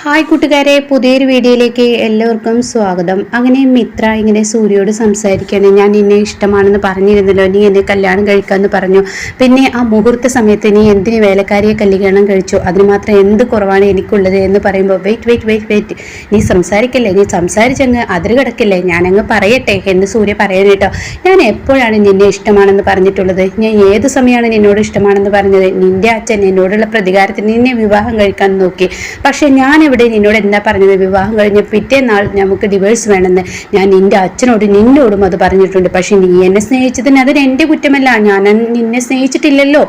Hi കൂട്ടുകാരെ പുതിയൊരു വീഡിയോയിലേക്ക് എല്ലാവർക്കും സ്വാഗതം. അങ്ങനെ മിത്ര ഇങ്ങനെ സൂര്യയോട് സംസാരിക്കുകയാണ്. ഞാൻ നിന്നെ ഇഷ്ടമാണെന്ന് പറഞ്ഞിരുന്നല്ലോ നീ എന്നെ കല്യാണം കഴിക്കാമെന്ന് പറഞ്ഞു. പിന്നെ ആ മുഹൂർത്ത സമയത്ത് നീ എന്തിന് വേലക്കാരിയെ കല്യാണം കഴിച്ചു? അതിന് മാത്രം എന്ത് കുറവാണ് എനിക്കുള്ളത് എന്ന് പറയുമ്പോൾ വെയിറ്റ് വെയിറ്റ് വെയിറ്റ് വെയിറ്റ് നീ സംസാരിക്കല്ലേ? നീ സംസാരിച്ചങ്ങ് അതിര് കിടക്കില്ലേ ഞാനങ്ങ് പറയട്ടെ എന്ന് സൂര്യ പറയാൻ കേട്ടോ. ഞാൻ എപ്പോഴാണ് നിന്നെ ഇഷ്ടമാണെന്ന് പറഞ്ഞിട്ടുള്ളത്? ഞാൻ ഏത് സമയമാണ് നിന്നോട് ഇഷ്ടമാണെന്ന് പറഞ്ഞത്? നിന്റെ അച്ഛൻ എന്നോടുള്ള പ്രതികാരത്തിന് നിന്നെ വിവാഹം കഴിക്കാൻ നോക്കി. പക്ഷെ ഞാൻ ഇവിടെ നിന്നോട് എന്താ പറഞ്ഞത്? വിവാഹം കഴിഞ്ഞ പിറ്റേന്നാൾ നമുക്ക് ഡിവേഴ്സ് വേണമെന്ന്. ഞാൻ നിന്റെ അച്ഛനോട് നിന്നോടും അത് പറഞ്ഞിട്ടുണ്ട്. പക്ഷെ നീ എന്നെ സ്നേഹിച്ചതിന് അതിന് എന്റെ കുറ്റമല്ല. ഞാൻ നിന്നെ സ്നേഹിച്ചിട്ടില്ലല്ലോ.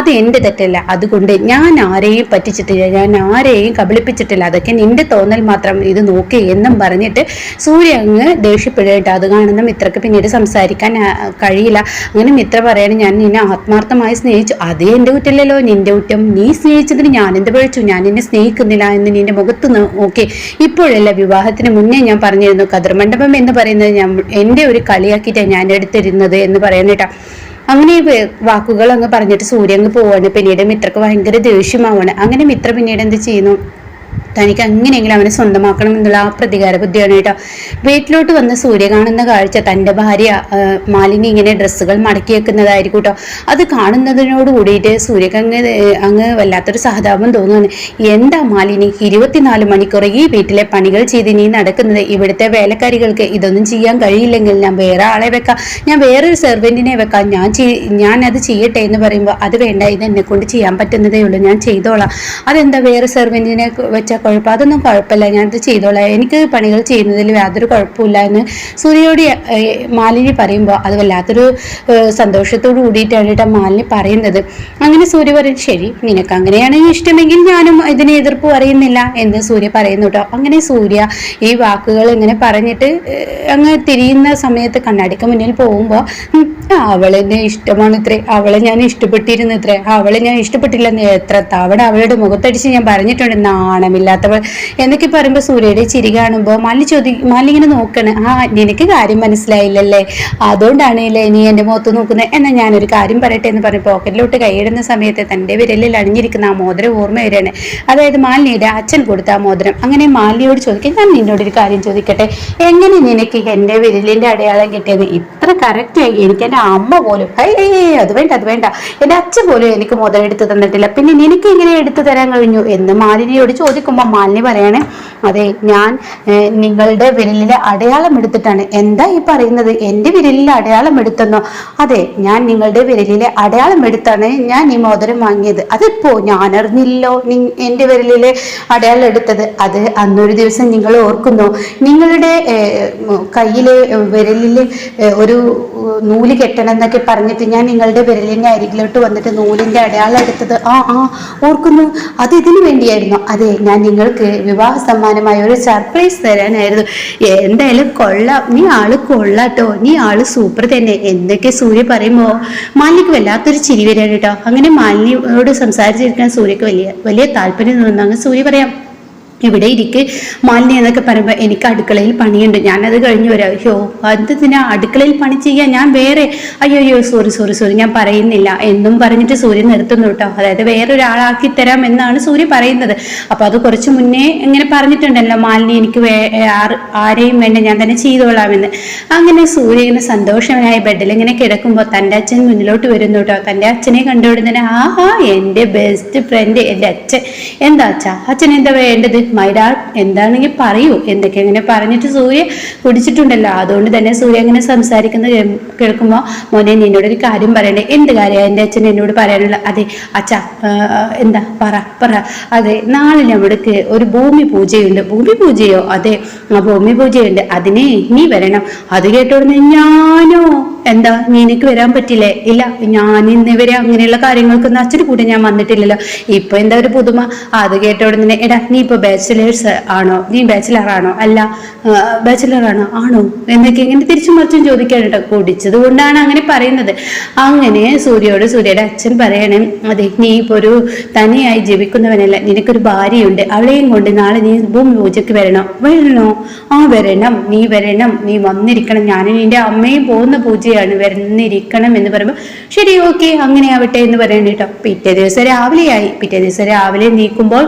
അത് എന്റെ തെറ്റല്ല. അതുകൊണ്ട് ഞാൻ ആരെയും പറ്റിച്ചിട്ടില്ല. ഞാൻ ആരെയും കബളിപ്പിച്ചിട്ടില്ല. അതൊക്കെ നിന്റെ തോന്നൽ മാത്രം ഇത് നോക്കി എന്നും പറഞ്ഞിട്ട് സൂര്യ അങ്ങ് ദേഷ്യപ്പെടുകയിട്ട് അത് കാണുന്ന മിത്രക്ക് പിന്നീട് സംസാരിക്കാൻ കഴിയില്ല. അങ്ങനെ മിത്ര പറയാണ് ഞാൻ നിന്നെ ആത്മാർത്ഥമായി സ്നേഹിച്ചു. അതേ എന്റെ കുറ്റമല്ലല്ലോ. നിന്റെ കുറ്റം നീ സ്നേഹിച്ചതിന് ഞാൻ എന്ത് പഴിച്ചു? ഞാൻ നിന്നെ സ്നേഹിക്കുന്നില്ല എന്ന് നിന്റെ മുഖത്ത് നോക്കി. ഇപ്പോഴല്ല വിവാഹത്തിന് മുന്നേ ഞാൻ പറഞ്ഞിരുന്നു കതിർമണ്ഡപം എന്ന് പറയുന്നത് ഞാൻ എന്റെ ഒരു കളിയാക്കിയിട്ടാണ് ഞാൻ എടുത്തിരുന്നത് എന്ന് പറയുന്നിട്ടാ അങ്ങനെ വാക്കുകൾ അങ്ങ് പറഞ്ഞിട്ട് സൂര്യങ്ങ് പോവാണ്. പിന്നീട് മിത്രക്ക് ഭയങ്കര ദേഷ്യമാവാണ്. അങ്ങനെ മിത്ര പിന്നീട് എന്ത് ചെയ്യുന്നു? തനിക്ക് എങ്ങനെയെങ്കിലും അവനെ സ്വന്തമാക്കണം എന്നുള്ള ആ പ്രതികാര ബുദ്ധിയാണ് കേട്ടോ. വീട്ടിലോട്ട് വന്ന് സൂര്യ കാണുന്ന കാഴ്ച തന്റെ ഭാര്യ മാലിനി ഇങ്ങനെ ഡ്രസ്സുകൾ മടക്കി വെക്കുന്നതായിരിക്കും കേട്ടോ. അത് കാണുന്നതിനോട് കൂടിയിട്ട് സൂര്യക്ക് അങ്ങ് അങ്ങ് വല്ലാത്തൊരു സഹതാപം തോന്നുകയാണ് എന്താ മാലിനി ഇരുപത്തിനാല് മണിക്കൂർ ഈ വീട്ടിലെ പണികൾ ചെയ്ത് നീ നടക്കുന്നത്? ഇവിടുത്തെ വേലക്കാരികൾക്ക് ഇതൊന്നും ചെയ്യാൻ കഴിയില്ലെങ്കിൽ ഞാൻ വേറെ ആളെ വെക്കാം. ഞാൻ വേറൊരു സെർവന്റിനെ വെക്കാം. ഞാൻ ഞാൻ അത് ചെയ്യട്ടെ എന്ന് പറയുമ്പോൾ അത് വേണ്ട ഇത് എന്നെ കൊണ്ട് ചെയ്യാൻ പറ്റുന്നതേ ഉള്ളൂ. ഞാൻ ചെയ്തോളാം. അതെന്താ വേറെ സെർവന്റിനെ വെച്ചാൽ കുഴപ്പം. അതൊന്നും കുഴപ്പമില്ല. ഞാനത് ചെയ്തോളാം. എനിക്ക് പണികൾ ചെയ്യുന്നതിൽ യാതൊരു കുഴപ്പമില്ല എന്ന് സൂര്യയോട് മാലിനി പറയുമ്പോൾ അത് വല്ലാത്തൊരു സന്തോഷത്തോട് കൂടിയിട്ടാണ് കേട്ടോ മാലിനി പറയുന്നത്. അങ്ങനെ സൂര്യ പറയും ശരി നിനക്ക് അങ്ങനെയാണെങ്കിൽ ഇഷ്ടമെങ്കിൽ ഞാനും ഇതിനെ എതിർപ്പ് പറയുന്നില്ല എന്ന് സൂര്യ പറയുന്നു കേട്ടോ. അങ്ങനെ സൂര്യ ഈ വാക്കുകൾ ഇങ്ങനെ പറഞ്ഞിട്ട് അങ്ങ് തിരിയുന്ന സമയത്ത് കണ്ണാടിക്ക് മുന്നിൽ പോകുമ്പോൾ അവളെന്നെ ഇഷ്ടമാണ് ഇത്രേ. അവളെ ഞാൻ ഇഷ്ടപ്പെട്ടിരുന്നു ഇത്രേ. അവളെ ഞാൻ ഇഷ്ടപ്പെട്ടില്ലെന്ന് എത്ര തവണ അവളുടെ മുഖത്തടിച്ച് ഞാൻ പറഞ്ഞിട്ടുണ്ട്. നാണമില്ലാത്തവൾ എന്നൊക്കെ പറയുമ്പോൾ സൂര്യയുടെ ചിരി കാണുമ്പോൾ മല്ലി ചോദി മല്ലി ഇങ്ങനെ നോക്കണ്. ആ നിനക്ക് കാര്യം മനസ്സിലായില്ലല്ലേ? അതുകൊണ്ടാണ് ഇല്ലേ നീ എന്റെ മുഖത്ത് നോക്കുന്നത്? എന്നാൽ ഞാനൊരു കാര്യം പറയട്ടെ എന്ന് പറഞ്ഞ് പോക്കറ്റിലോട്ട് കൈയിടുന്ന സമയത്ത് തന്റെ വിരലിൽ അണിഞ്ഞിരിക്കുന്ന ആ മോതിരം ഓർമ്മ വരികയാണ്. അതായത് മാലിനിയുടെ അച്ഛൻ കൊടുത്ത ആ മോതിരം. അങ്ങനെ മാലിനിയോട് ചോദിക്കാം ഞാൻ നിന്നോടൊരു കാര്യം ചോദിക്കട്ടെ? എങ്ങനെ നിനക്ക് എന്റെ വിരലിന്റെ അടയാളം കിട്ടിയത് ഇത്ര കറക്റ്റായി എനിക്ക് എന്റെ അമ്മ പോലും ഏ അത് വേണ്ട അത് വേണ്ട. എന്റെ അച്ഛൻ പോലും എനിക്ക് മോതിരം എടുത്ത് തന്നിട്ടില്ല. പിന്നെ നിനക്ക് എങ്ങനെ എടുത്തു തരാൻ കഴിഞ്ഞു? എന്ന് മാലിനിയോട് ചോദിക്കുമ്പോൾ മാലിനി പറയാണ് അതെ ഞാൻ നിങ്ങളുടെ വിരലിലെ അടയാളം എടുത്തിട്ടാണ്. എന്താ ഈ പറയുന്നത്? എന്റെ വിരലിലെ അടയാളം എടുത്തെന്നോ? അതെ ഞാൻ നിങ്ങളുടെ വിരലിലെ അടയാളം എടുത്താണ് ഞാൻ ഈ മോതിരം വാങ്ങിയത്. അതിപ്പോ ഞാൻ അറിഞ്ഞില്ലോ എന്റെ വിരലിലെ അടയാളം എടുത്തത്. അത് അന്നൊരു ദിവസം നിങ്ങൾ ഓർക്കുന്നു. നിങ്ങളുടെ കയ്യിലെ വിരലിൽ ഒരു നൂൽ കെട്ടണം എന്നൊക്കെ പറഞ്ഞിട്ട് ഞാൻ നിങ്ങളുടെ വിരലിന്റെ അരികിലോട്ട് വന്നിട്ട് നൂലിന്റെ അടയാളം എടുത്തത്. ആ ആ ഓർക്കുന്നു. അത് ഇതിനു വേണ്ടിയായിരുന്നു. അതെ ഞാൻ നിങ്ങൾക്ക് വിവാഹ സമ്മാനമായ ഒരു സർപ്രൈസ് തരാനായിരുന്നു. എന്തായാലും കൊള്ളാം. നീ ആൾ കൊള്ളാട്ടോ. നീ ആൾ സൂപ്പർ തന്നെ. എന്തൊക്കെ സൂര്യ പറയുമ്പോ മാലിനിക്ക് വല്ലാത്തൊരു ചിരി വരികയാണ് കേട്ടോ. അങ്ങനെ മാലിനിയോട് സംസാരിച്ചിരിക്കാൻ സൂര്യക്ക് വലിയ വലിയ താല്പര്യം തോന്നുന്നു. അങ്ങ് സൂര്യ പറയാം ഇവിടെ ഇരിക്ക്. മാലിന്യ എന്നൊക്കെ പറയുമ്പോൾ എനിക്ക് അടുക്കളയിൽ പണിയുണ്ട്. ഞാനത് കഴിഞ്ഞ് വരാം. അയ്യോ എന്തിനാ അടുക്കളയിൽ പണി ചെയ്യാൻ ഞാൻ വേറെ. അയ്യോ അയ്യോ സോറി സോറി സോറി ഞാൻ പറയുന്നില്ല. എന്നും പറഞ്ഞിട്ട് സൂര്യൻ നിർത്തുന്നു കേട്ടോ. അതായത് വേറൊരാളാക്കി തരാം എന്നാണ് സൂര്യ പറയുന്നത്. അപ്പോൾ അത് കുറച്ച് മുന്നേ ഇങ്ങനെ പറഞ്ഞിട്ടുണ്ടല്ലോ മാലിന്യ എനിക്ക് വേ ആരെയും വേണ്ട ഞാൻ തന്നെ ചെയ്തോളാമെന്ന്. അങ്ങനെ സൂര്യ ഇങ്ങനെ സന്തോഷവനായ ബെഡിൽ ഇങ്ങനെ കിടക്കുമ്പോൾ തന്റെ അച്ഛൻ മുന്നിലോട്ട് വരുന്നു കേട്ടോ. തന്റെ അച്ഛനെ കണ്ടുപിടുന്നതിന് ആഹാ എന്റെ ബെസ്റ്റ് ഫ്രണ്ട് എന്റെ അച്ഛൻ. എന്താ അച്ഛാ? അച്ഛൻ എന്താ വേണ്ടത്? മൈ ഡാഡ് എന്താണെങ്കിൽ പറയൂ. എന്തൊക്കെ ഇങ്ങനെ പറഞ്ഞിട്ട് സൂര്യ കുടിച്ചിട്ടുണ്ടല്ലോ. അതുകൊണ്ട് തന്നെ സൂര്യ അങ്ങനെ സംസാരിക്കുന്നത് കേൾക്കുമ്പോൾ മോനെ നിന്നോടൊരു കാര്യം പറയണ്ടേ. എന്ത് കാര്യം എന്റെ അച്ഛൻ എന്നോട് പറയാനുള്ള അതെ അച്ഛാ എന്താ? പറ പറ. അതെ നാളെ നമ്മൾക്ക് ഒരു ഭൂമി പൂജയുണ്ട്. ഭൂമി പൂജയോ? അതെ ആ ഭൂമി പൂജയുണ്ട്. അതിനെ നീ വരണം. അത് കേട്ടോടുന്ന ഞാനോ? എന്താ നിനക്ക് വരാൻ പറ്റില്ലേ? ഇല്ല ഞാൻ ഇന്ന് ഇവരെ അങ്ങനെയുള്ള കാര്യങ്ങൾക്കൊന്നും അച്ഛൻ കൂടെ ഞാൻ വന്നിട്ടില്ലല്ലോ. ഇപ്പൊ എന്താ ഒരു പുതുമ? അത് കേട്ട ഉടനെ എടാ നീ ഇപ്പൊ ബാച്ചിലേഴ്സ് ആണോ? നീ ബാച്ചിലർ ആണോ? അല്ല ബാച്ചിലർ ആണോ? എന്നൊക്കെ ഇങ്ങനെ തിരിച്ചു മറിച്ചും ചോദിക്കാണ് കേട്ടോ കുടിച്ചത്. കൊണ്ടാണ് അങ്ങനെ പറയുന്നത്. അങ്ങനെ സൂര്യയോട് സൂര്യയുടെ അച്ഛൻ പറയണേ അതെ നീ ഇപ്പോൾ ഒരു തനിയായി ജീവിക്കുന്നവനല്ല. നിനക്കൊരു ഭാര്യയുണ്ട്. അവളെയും കൊണ്ട് നാളെ നീ ഭൂമി പൂജയ്ക്ക് വരണം. വരണോ? ആ വരണം. നീ വരണം. നീ വന്നിരിക്കണം. ഞാനും നിന്റെ അമ്മയും പോകുന്ന പൂജയാണ്. വരുന്നിരിക്കണം എന്ന് പറയുമ്പോൾ ശരി ഓക്കെ അങ്ങനെ ആവട്ടെ എന്ന് പറയണേട്ടോ പിറ്റേ ദിവസം രാവിലെയായി. പിറ്റേ ദിവസം രാവിലെ നീക്കുമ്പോൾ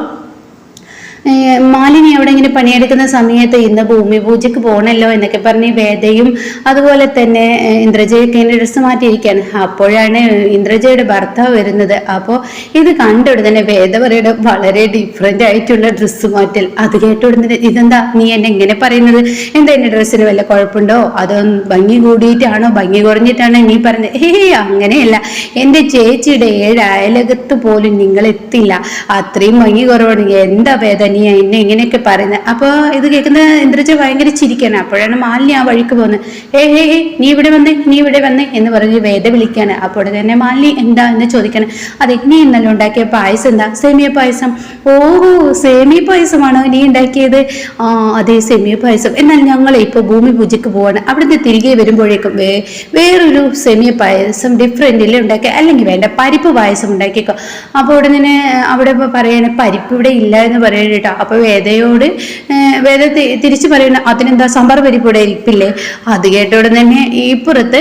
മാലിനി അവിടെ ഇങ്ങനെ പണിയെടുക്കുന്ന സമയത്ത് ഇന്ന് ഭൂമി പൂജയ്ക്ക് പോകണല്ലോ എന്നൊക്കെ പറഞ്ഞ് വേദയും അതുപോലെ തന്നെ ഇന്ദ്രജയൊക്കെ ഇങ്ങനെ ഡ്രസ്സ് മാറ്റിയിരിക്കുകയാണ് അപ്പോഴാണ് ഇന്ദ്രജയുടെ ഭർത്താവ് വരുന്നത്. അപ്പോൾ ഇത് കണ്ട ഉടനെ വേദ പറയുടെ വളരെ ഡിഫറെന്റ് ആയിട്ടുള്ള ഡ്രസ്സ് മാറ്റൽ. അത് കേട്ട ഉടനെ ഇതെന്താ നീ എന്നെ എങ്ങനെ പറയുന്നത്? എന്താ എന്റെ ഡ്രസ്സിന് വല്ല കുഴപ്പമുണ്ടോ? അതോ ഭംഗി കൂടിയിട്ടാണോ? ഭംഗി കുറഞ്ഞിട്ടാണോ നീ പറഞ്ഞത് ഹേ അങ്ങനെയല്ല. എന്റെ ചേച്ചിയുടെ ഏഴ് അയലകത്ത് പോലും നിങ്ങൾ എത്തില്ല അത്രയും ഭംഗി കുറവാണ്. എന്താ വേദ നീ എന്നെ ഇങ്ങനെയൊക്കെ പറയുന്നത്. അപ്പോൾ ഇത് കേൾക്കുന്ന ഇന്ദ്രജ ഭയങ്കര ചിരിക്കാണ്. അപ്പോഴാണ് മാലിന്യ ആ വഴിക്ക് പോകുന്നത്. ഏ ഹേ ഹേ നീ ഇവിടെ വന്നേ നീ ഇവിടെ വന്നേ എന്ന് പറഞ്ഞ് വേദ വിളിക്കാണ്. അപ്പോൾ തന്നെ മാലിനി എന്താ എന്ന് ചോദിക്കണം. അതെ നീ ഇന്നലെ ഉണ്ടാക്കിയ പായസം എന്താ? സേമിയ പായസം. ഓഹോ സേമിയ പായസമാണോ നീ ഉണ്ടാക്കിയത്? ആ അതെ സേമിയ പായസം. എന്നാൽ ഞങ്ങൾ ഇപ്പോൾ ഭൂമി പൂജയ്ക്ക് പോവാണ്. അവിടുന്ന് തിരികെ വരുമ്പോഴേക്കും വേ വേറൊരു സേമിയ പായസം ഡിഫറെന്റിൽ ഉണ്ടാക്കി അല്ലെങ്കിൽ വേണ്ട പരിപ്പ് പായസം ഉണ്ടാക്കിക്കോ. അപ്പോൾ ഉടനെ അവിടെ പറയണ പരിപ്പ് ഇവിടെ ഇല്ല എന്ന് പറയണ കേട്ടോ അപ്പോൾ വേദയോട് വേദ തിരിച്ചു പറയുന്നു അതിനെന്താ സാമ്പാർ പരിപ്പ് ഇവിടെ ഇരിപ്പില്ലേ? അത് കേട്ടോടെ തന്നെ ഈ പുറത്ത്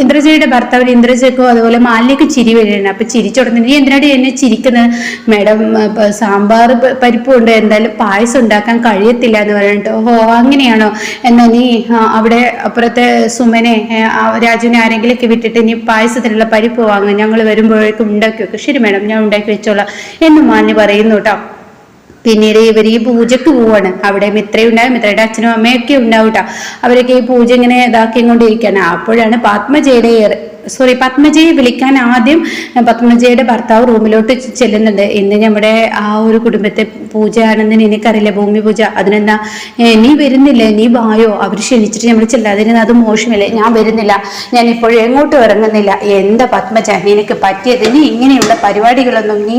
ഇന്ദ്രജയുടെ ഭർത്താവിന് ഇന്ദ്രജയ്ക്കോ അതുപോലെ മാലിന്യക്കും ചിരി വരികയാണ്. അപ്പൊ ചിരിച്ചുടനെ നീ എന്തിനാണ് എന്നെ ചിരിക്കുന്നത് മാഡം സാമ്പാർ പരിപ്പ് കൊണ്ട് എന്തായാലും പായസം ഉണ്ടാക്കാൻ കഴിയത്തില്ല എന്ന് പറഞ്ഞിട്ട്. ഓ അങ്ങനെയാണോ? എന്നാ നീ അവിടെ അപ്പുറത്തെ സുമനെ രാജുവിനെ ആരെങ്കിലുമൊക്കെ വിട്ടിട്ട് നീ പായസത്തിനുള്ള പരിപ്പ് വാങ്ങും. ഞങ്ങൾ വരുമ്പോഴേക്കും ഉണ്ടാക്കി വെക്കും ശരി മാഡം ഞാൻ ഉണ്ടാക്കി വെച്ചോളാം എന്ന് മാന്യ പറയുന്നു കേട്ടോ. പിന്നീട് ഇവർ ഈ പൂജക്ക് പോവാണ്. അവിടെ മിത്രയുണ്ടാവും മിത്രയുടെ അച്ഛനും അമ്മയൊക്കെ ഉണ്ടാവും കേട്ടോ അവരൊക്കെ ഈ പൂജ ഇങ്ങനെ ഇതാക്കിക്കൊണ്ടിരിക്കുകയാണ് അപ്പോഴാണ് പത്മജയുടെ സോറി പത്മജയെ വിളിക്കാൻ ആദ്യം പത്മജയുടെ ഭർത്താവ് റൂമിലോട്ട് ചെല്ലുന്നുണ്ട്. ഇന്ന് നമ്മുടെ ആ ഒരു കുടുംബത്തെ പൂജയാണെന്ന് എനിക്കറിയില്ല. ഭൂമി പൂജ അതിനെന്താ നീ വരുന്നില്ല? നീ വായോ? അവർ ക്ഷണിച്ചിട്ട് നമ്മൾ ചെല്ലാതിരുന്ന അത് മോശമല്ലേ? ഞാൻ വരുന്നില്ല. ഞാൻ ഇപ്പോഴും എങ്ങോട്ട് ഇറങ്ങുന്നില്ല. എന്താ പത്മജ നിനക്ക് പറ്റിയത്? നീ ഇങ്ങനെയുള്ള പരിപാടികളൊന്നും നീ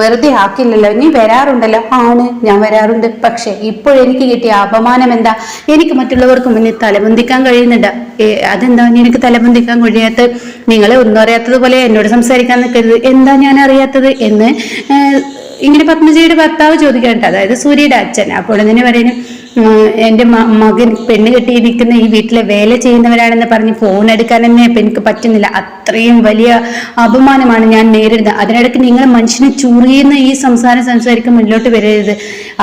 വെറുതെ ആക്കില്ലല്ലോ. നീ വരാറുണ്ടല്ലോ? ആണ് ഞാൻ വരാറുണ്ട്. പക്ഷെ ഇപ്പോഴെനിക്ക് കിട്ടിയ അപമാനം എന്താ? എനിക്ക് മറ്റുള്ളവർക്ക് മുന്നിൽ തലബന്ധിക്കാൻ കഴിയുന്നുണ്ട്. അതെന്താ? നിനക്ക് തലബന്ധിക്കാൻ കഴിയാത്ത നിങ്ങളെ ഒന്നും അറിയാത്തതുപോലെ എന്നോട് സംസാരിക്കാൻ നിൽക്കരുത്. എന്താ ഞാൻ അറിയാത്തത് എന്ന് ഇങ്ങനെ പത്മജിയുടെ ഭർത്താവ് ചോദിക്കാനുണ്ട് അതായത് സൂര്യയുടെ അച്ഛൻ. അപ്പോൾ തന്നെ പറയുന്നു ഉം, എന്റെ മകൻ പെണ്ണ് കെട്ടിയിരിക്കുന്ന ഈ വീട്ടിലെ വേല ചെയ്യുന്നവരാണെന്ന് പറഞ്ഞ് ഫോൺ എടുക്കാൻ തന്നെ എനിക്ക് പറ്റുന്നില്ല. അത്രയും വലിയ അപമാനമാണ് ഞാൻ നേരിടുന്നത്. അതിനിടയ്ക്ക് നിങ്ങൾ മനുഷ്യനെ ചുറിയുന്ന ഈ സംസാരം സംസാരിക്കാൻ മുന്നോട്ട് വരരുത്.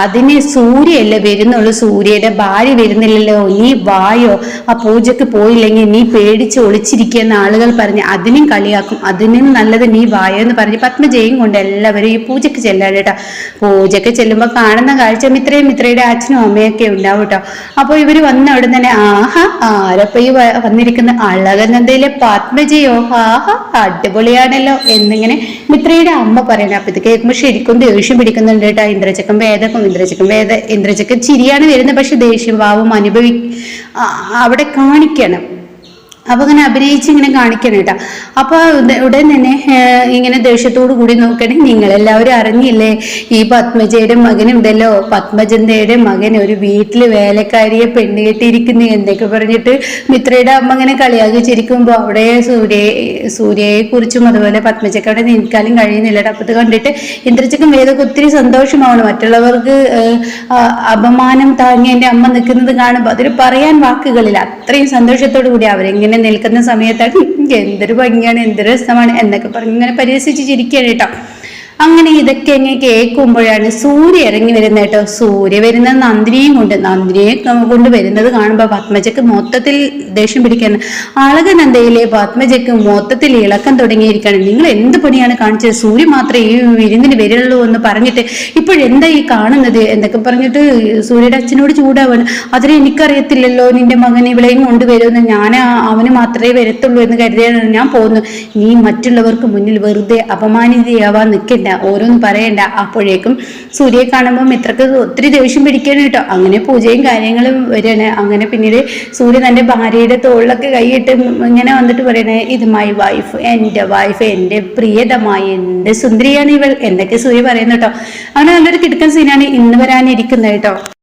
അതിന് സൂര്യയല്ലേ വരുന്നുള്ളൂ. സൂര്യയുടെ ഭാര്യ വരുന്നില്ലല്ലോ. നീ വായോ ആ പൂജക്ക് പോയില്ലെങ്കിൽ നീ പേടിച്ച് ഒളിച്ചിരിക്കുന്ന ആളുകൾ പറഞ്ഞ് അതിനും കളിയാക്കും. അതിനും നല്ലത് നീ വായോ എന്ന് പറഞ്ഞ് പത്മജയും കൊണ്ട് എല്ലാവരും ഈ പൂജക്ക് ചെല്ലാൻ കേട്ടോ. പൂജക്ക് ചെല്ലുമ്പോൾ കാണുന്ന കാഴ്ച മിത്രയും മിത്രയുടെ അച്ഛനും അമ്മയൊക്കെ ഉണ്ടാവും കേട്ടോ അപ്പോൾ ഇവർ വന്ന അവിടെ തന്നെ ആഹാ ആരപ്പ ഈ വന്നിരിക്കുന്ന അളകനന്ദയിലെ പത്മജിയോ ആഹാ അടിപൊളിയാണല്ലോ എന്നിങ്ങനെ മിത്രയുടെ അമ്മ പറയണേ അപ്പൊ ഇത് കേൾക്കുമ്പോൾ ശരിക്കും ദേഷ്യം പിടിക്കുന്നുണ്ട് കേട്ടോ ഇന്ദ്രചക്കം വേദക്കും ഇന്ദ്രചക്കം വേദ ഇന്ദ്രചക്കം ചിരിയാണ് വരുന്നത്. പക്ഷെ ദേഷ്യം ഭാവം അനുഭവി അവിടെ കാണിക്കണം. അപ്പൊ അങ്ങനെ അഭിനയിച്ച് ഇങ്ങനെ കാണിക്കണം കേട്ടോ അപ്പൊ ഉടൻ തന്നെ ഇങ്ങനെ ദേഷ്യത്തോടു കൂടി നോക്കണേ നിങ്ങളെല്ലാവരും അറിഞ്ഞില്ലേ? ഈ പത്മജയുടെ മകനുണ്ടല്ലോ. പത്മജന്തയുടെ മകൻ ഒരു വീട്ടിൽ വേലക്കാരിയെ പെണ്ണ് കെട്ടിയിരിക്കുന്നു എന്നൊക്കെ പറഞ്ഞിട്ട് മിത്രയുടെ അമ്മ ഇങ്ങനെ കളിയാക്കി ചിരിക്കുമ്പോൾ അവിടെ സൂര്യ സൂര്യയെ കുറിച്ചും അതുപോലെ പത്മജയ്ക്ക് അവിടെ നിൽക്കാനും കഴിയുന്നില്ല. അപ്പൊ കണ്ടിട്ട് ഇന്ദ്രജക്കും വേദക്ക് ഒത്തിരി സന്തോഷമാണ്. മറ്റുള്ളവർക്ക് അപമാനം താങ്ങി എന്റെ അമ്മ നിൽക്കുന്നത് കാണുമ്പോൾ അതിന് പറയാൻ വാക്കുകളില്ല. അത്രയും സന്തോഷത്തോടു കൂടി അവരിങ്ങനെ നിൽക്കുന്ന സമയത്താണ്. എന്തൊരു ഭംഗിയാണ് എന്തൊരു രസമാണ് എന്നൊക്കെ പറഞ്ഞ് ഇങ്ങനെ പരിഹസിച്ച് ചിരിക്കുകയാണ് കേട്ടോ. അങ്ങനെ ഇതൊക്കെ ഇങ്ങനെ കേൾക്കുമ്പോഴാണ് സൂര്യ ഇറങ്ങി വരുന്നത് കേട്ടോ. സൂര്യ വരുന്ന നന്ദിനിയും കൊണ്ട് നന്ദിനിയെ കൊണ്ട് വരുന്നത് കാണുമ്പോൾ പത്മജക്ക് മൊത്തത്തിൽ ദേഷ്യം പിടിക്കാൻ അളകനന്ദയിലെ പത്മജക്ക് മൊത്തത്തിൽ ഇളക്കം തുടങ്ങിയിരിക്കുകയാണ് നിങ്ങൾ എന്ത് പണിയാണ് കാണിച്ചത്? സൂര്യ മാത്രമേ ഈ വിരുന്നിന് വരുള്ളൂ എന്ന് പറഞ്ഞിട്ട് ഇപ്പോഴെന്താ ഈ കാണുന്നത് എന്തൊക്കെ പറഞ്ഞിട്ട് സൂര്യയുടെ അച്ഛനോട് ചൂടാവാണ്. അതിന് എനിക്കറിയത്തില്ലല്ലോ നിന്റെ മകൻ ഇവിടെയും കൊണ്ടുവരുമെന്ന്. ഞാൻ അവന് മാത്രമേ വരത്തുള്ളൂ എന്ന് കരുതിയാണ് ഞാൻ പോകുന്നു നീ മറ്റുള്ളവർക്ക് മുന്നിൽ വെറുതെ അപമാനിതയാവാൻ നിൽക്കണ്ട ഓരോന്നും പറയണ്ട. അപ്പോഴേക്കും സൂര്യയെ കാണുമ്പോൾ മിത്രക്ക് ഒത്തിരി ദേഷ്യം പിടിക്കണം കേട്ടോ. അങ്ങനെ പൂജയും കാര്യങ്ങളും വരികയാണ്. അങ്ങനെ പിന്നീട് സൂര്യ തന്റെ ഭാര്യയുടെ തോളിലൊക്കെ കൈയിട്ട് ഇങ്ങനെ വന്നിട്ട് പറയണേ ഇത് മൈ വൈഫ് എന്റെ വൈഫ് എന്റെ പ്രിയതമായി എന്റെ സുന്ദരിയാണ് ഇവൾ. എന്നൊക്കെ സൂര്യ പറയുന്നു കേട്ടോ. അങ്ങനെ നല്ലൊരു കിടക്കൻ സീനാണ് ഇന്ന് വരാനിരിക്കുന്നത് കേട്ടോ.